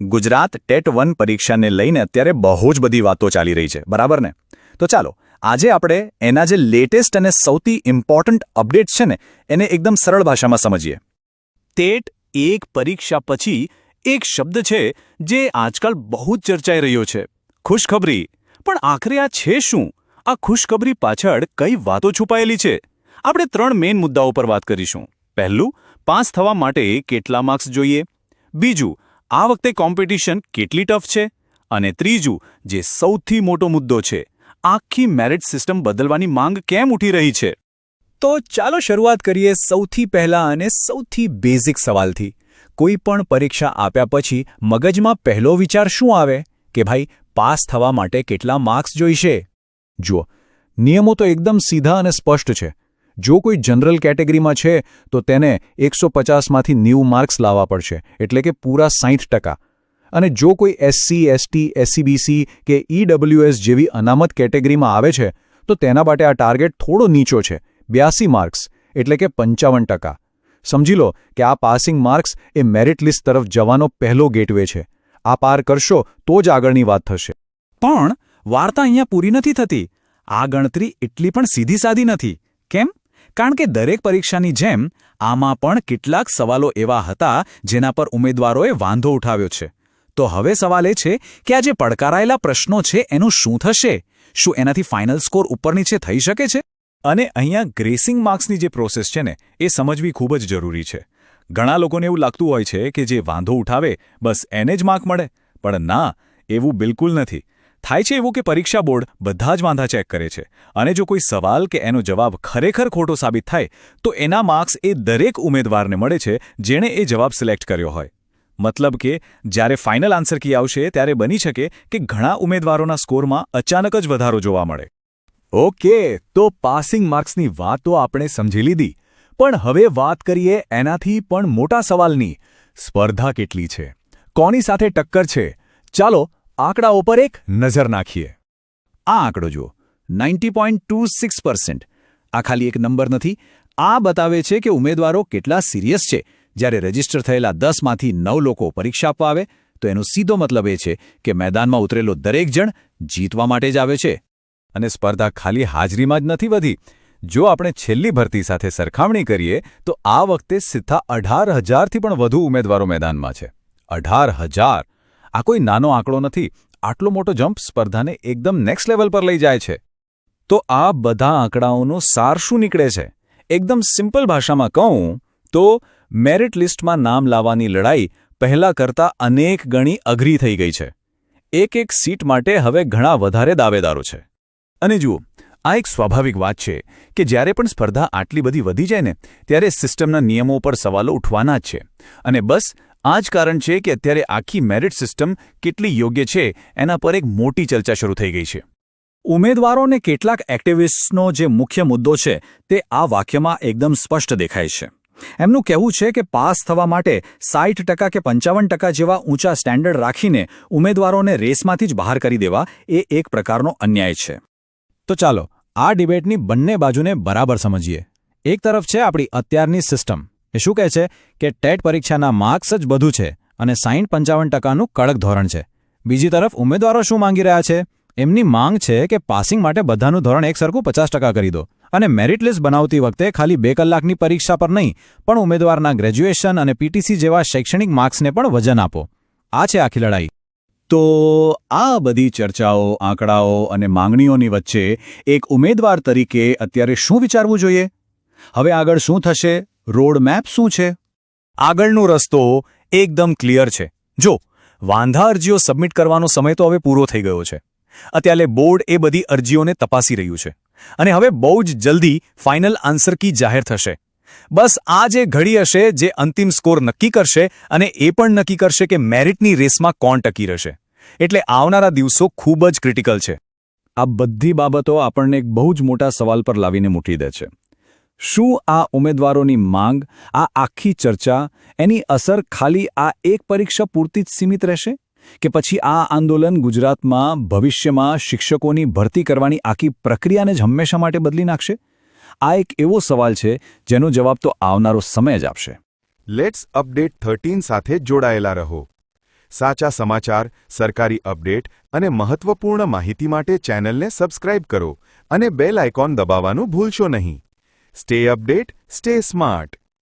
Gujarat TET one પરીક્ષાને લઈને અત્યારે બહુ જ બધી વાતો ચાલી રહી છે. બરાબર ને? તો ચાલો, આજે આપણે એના જે લેટેસ્ટ અને સૌથી ઇમ્પોર્ટન્ટ અપડેટ છે ને, એને એકદમ સરળ ભાષામાં સમજીએ. ટેટ એક પરીક્ષા પછી એક શબ્દ છે જે આજકાલ બહુ જ ચર્ચાઈ રહ્યો છે. ખુશખબરી. પણ આખરે આ છે શું? આ ખુશખબરી પાછળ કઈ વાતો છુપાયેલી છે? આપણે ત્રણ મેઇન મુદ્દાઓ પર વાત કરીશું. પહેલું, પાસ થવા માટે કેટલા માર્ક્સ જોઈએ? બીજું આ વખતે કોમ્પિટિશન કેટલી ટફ છે? અને ત્રીજું, જે સૌથી મોટો મુદ્દો છે, આખી મેરિટ સિસ્ટમ બદલવાની માંગ કેમ ઉઠી રહી છે? તો ચાલો શરૂઆત કરીએ સૌથી પહેલા અને સૌથી બેઝિક સવાલથી. કોઈ પણ પરીક્ષા આપ્યા પછી મગજમાં પહેલો વિચાર શું આવે? કે ભાઈ, પાસ થવા માટે કેટલા માર્ક્સ જોઈશે? જુઓ, નિયમો તો એકદમ સીધા અને સ્પષ્ટ છે. જો કોઈ જનરલ કેટેગરીમાં છે, તો તેને એકસો પચાસમાંથી નેવું માર્ક્સ લાવવા પડશે, એટલે કે પૂરા સાહીઠ ટકા. અને જો કોઈ એસસી એસટી એસસીબીસી કે ઈડબ્લ્યુએસ જેવી અનામત કેટેગરીમાં આવે છે, તો તેના માટે આ ટાર્ગેટ થોડો નીચો છે, બ્યાસી માર્ક્સ, એટલે કે પંચાવન સમજી લો કે આ પાસિંગ માર્ક્સ એ મેરિટ લિસ્ટ તરફ જવાનો પહેલો ગેટવે છે. આ પાર કરશો તો જ આગળની વાત થશે. પણ વાર્તા અહીંયા પૂરી નથી થતી. આ ગણતરી એટલી પણ સીધી સાદી નથી. કેમ? કારણ કે દરેક પરીક્ષાની જેમ, આમાં પણ કેટલાક સવાલો એવા હતા જેના પર ઉમેદવારોએ વાંધો ઉઠાવ્યો છે. તો હવે સવાલ એ છે કે આ જે પડકારાયેલા પ્રશ્નો છે, એનું શું થશે? શું એનાથી ફાઇનલ સ્કોર ઉપર નીચે થઈ શકે છે? અને અહીંયા ગ્રેસિંગ માર્ક્સની જે પ્રોસેસ છે ને, એ સમજવી ખૂબ જ જરૂરી છે. ઘણા લોકોને એવું લાગતું હોય છે કે જે વાંધો ઉઠાવે, બસ એને જ માર્ક મળે. પણ ના, એવું બિલકુલ નથી. થાય છે એવું કે પરીક્ષા બોર્ડ બધા જ વાંધા ચેક કરે છે? અને જો કોઈ સવાલ કે એનો જવાબ ખરેખર ખોટો સાબિત થાય, તો એના માર્ક્સ એ દરેક ઉમેદવારને મળે છે, જેણે એ જવાબ સિલેક્ટ કર્યો હોય. મતલબ કે, જ્યારે ફાઇનલ આન્સર કી આવશે, ત્યારે બની શકે કે ઘણા ઉમેદવારોના સ્કોરમાં અચાનક જ વધારો જોવા મળે. ઓકે, તો પાસિંગ માર્ક્સની વાત તો આપણે સમજી લીધી. પણ હવે વાત કરીએ એનાથી પણ મોટા સવાલની. સ્પર્ધા કેટલી છે? કોની સાથે ટક્કર છે? ચાલો આંકડાઓ પર એક નજર નાખીએ. આ આંકડો જુઓ નાઇન્ટી આ ખાલી એક નંબર નથી. આ બતાવે છે કે ઉમેદવારો કેટલા સિરિયસ છે. જ્યારે રજિસ્ટર થયેલા દસમાંથી નવ લોકો પરીક્ષા આપવા આવે, તો એનો સીધો મતલબ એ છે કે મેદાનમાં ઉતરેલો દરેક જણ જીતવા માટે જ આવે છે. અને સ્પર્ધા ખાલી હાજરીમાં જ નથી વધી. જો આપણે છેલ્લી ભરતી સાથે સરખામણી કરીએ, તો આ વખતે સીધા અઢાર હજારથી પણ વધુ ઉમેદવારો મેદાનમાં છે. અઢાર હજાર. આ કોઈ નાનો આંકડો નથી. આટલો મોટો જમ્પ સ્પર્ધાને એકદમ નેક્સ્ટ લેવલ પર લઈ જાય છે. તો આ બધા આંકડાઓનો સાર શું નીકળે છે? એકદમ સિમ્પલ ભાષામાં કહું તો મેરિટ લિસ્ટમાં નામ લાવવાની લડાઈ પહેલા કરતાં અનેક ગણી અઘરી થઈ ગઈ છે. એક એક સીટ માટે હવે ઘણા વધારે દાવેદારો છે. અને જુઓ, આ એક સ્વાભાવિક વાત છે કે જ્યારે પણ સ્પર્ધા આટલી બધી વધી જાય ને, ત્યારે સિસ્ટમના નિયમો પર સવાલો ઉઠવાના જ છે. અને બસ આ જ કારણ છે કે અત્યારે આખી મેરિટ સિસ્ટમ કેટલી યોગ્ય છે એના પર એક મોટી ચર્ચા શરૂ થઈ ગઈ છે. ઉમેદવારોને કેટલાક એક્ટિવિસ્ટનો જે મુખ્ય મુદ્દો છે તે આ વાક્યમાં એકદમ સ્પષ્ટ દેખાય છે. એમનું કહેવું છે કે પાસ થવા માટે સાઠ ટકા કે પંચાવન ટકા જેવા ઊંચા સ્ટેન્ડર્ડ રાખીને ઉમેદવારોને રેસમાંથી જ બહાર કરી દેવા એ એક પ્રકારનો અન્યાય છે. તો ચાલો, આ ડિબેટની બંને બાજુને બરાબર સમજીએ. એક તરફ છે આપણી અત્યારની સિસ્ટમ. એ શું કહે છે કે ટેટ પરીક્ષાના માર્ક્સ જ બધું છે અને સાઈઠ પંચાવન ટકાનું કડક ધોરણ છે. બીજી તરફ ઉમેદવારો શું માંગી રહ્યા છે? એમની માંગ છે કે પાસિંગ માટે બધાનું ધોરણ એક સરખું પચાસ ટકા કરી દો અને મેરિટ લિસ્ટ બનાવતી વખતે ખાલી બે કલાકની પરીક્ષા પર નહીં, પણ ઉમેદવારના ગ્રેજ્યુએશન અને પીટીસી જેવા શૈક્ષણિક માર્ક્સને પણ વજન આપો. આ છે આખી લડાઈ. તો આ બધી ચર્ચાઓ, આંકડાઓ અને માંગણીઓની વચ્ચે એક ઉમેદવાર તરીકે અત્યારે શું વિચારવું જોઈએ? હવે આગળ શું થશે? રોડ મેપ શું છે? આગળનો રસ્તો એકદમ ક્લિયર છે. જો, વાંધા અરજીઓ સબમિટ કરવાનો સમય તો હવે પૂરો થઈ ગયો છે. અત્યારે બોર્ડ એ બધી અરજીઓને તપાસી રહ્યું છે. અને હવે બહુ જ જલ્દી ફાઇનલ આન્સર કી જાહેર થશે. બસ આ જે ઘડી હશે, જે અંતિમ સ્કોર નક્કી કરશે અને એ પણ નક્કી કરશે કે મેરિટની રેસમાં કોણ ટકી રહેશે. એટલે આવનારા દિવસો ખૂબ જ ક્રિટિકલ છે. આ બધી બાબતો આપણને એક બહુ જ મોટા સવાલ પર લાવીને મૂકી દે છે. શું આ ઉમેદવારોની માંગ, આ આખી ચર્ચા, એની અસર ખાલી આ એક પરીક્ષા પૂરતી જ સીમિત રહેશે? કે પછી આ આંદોલન ગુજરાતમાં ભવિષ્યમાં શિક્ષકોની ભરતી કરવાની આખી પ્રક્રિયાને જ હંમેશા માટે બદલી નાખશે? આ એક એવો સવાલ છે જેનો જવાબ તો આવનારો સમય જ આપશે. લેટ્સ અપડેટ થર્ટીન સાથે જોડાયેલા રહો. સાચા સમાચાર, સરકારી અપડેટ અને મહત્વપૂર્ણ માહિતી માટે ચેનલને સબસ્ક્રાઇબ કરો અને બેલ આઇકોન દબાવવાનું ભૂલશો નહીં. Stay update stay smart